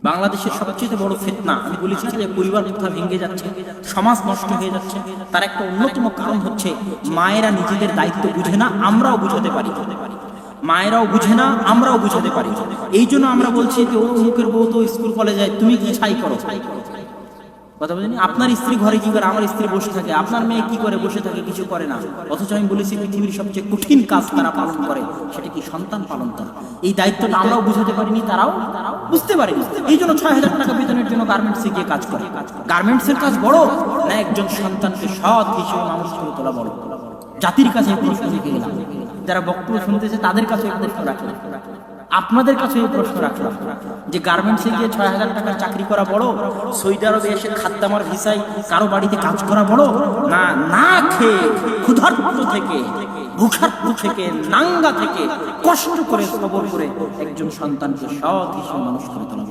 বাংলাদেশের সবচেয়ে বড় ফেতনা, আমি বলেছি যে পরিবার কোথা ভেঙে যাচ্ছে, সমাজ নষ্ট হয়ে যাচ্ছে, তার একটা অন্যতম কারণ হচ্ছে মায়েরা নিজেদের দায়িত্ব বুঝে না, আমরাও বুঝাতে পারি। মায়েরাও বুঝে না, আমরাও বুঝাতে পারি। এই জন্য আমরা বলছি যে, ও মুখের বউ তো স্কুল কলেজে যায়, তুমি কি ছাই করো? কথা বলেন? আপনার স্ত্রী ঘরে কি করে? আমার স্ত্রী বসে থাকে, আপনার মেয়ে কি করে? বসে থাকে, কিছু করে না। অথচ আমি বলেছি পৃথিবীর সবচেয়ে কঠিন কাজ তারা পালন করে, সেটা কি সন্তান পালন করা? এই দায়িত্বটা আমরাও বুঝাতে পারিনি তারাও তারাও বুঝতে পারেনি এই জন্য ছয় হাজার টাকা বেতনের জন্য গার্মেন্টসে গিয়ে কাজ করে। কাজ বড় না একজন সন্তানকে সৎ হিসেবে মানুষ করে তোলা বড়? জাতির কাছে যারা বক্তব্য শুনতেছে, তাদের কাছে আপনাদের কাছে এই প্রশ্ন রাখলাম যে গার্মেন্টসে গিয়ে ছয় হাজার টাকার চাকরি করা বড়? সৌদি আরবে এসে খাদ্যামার ভিসায় কারও বাড়িতে কাজ করা বড়? না না খেয়ে ক্ষুধার্ত থেকে ভুখার্ত থেকে, নাঙ্গা থেকে কষ্ট করে সবর করে একজন সন্তানকে সৎ হিসেবে মানুষ করে তোলা।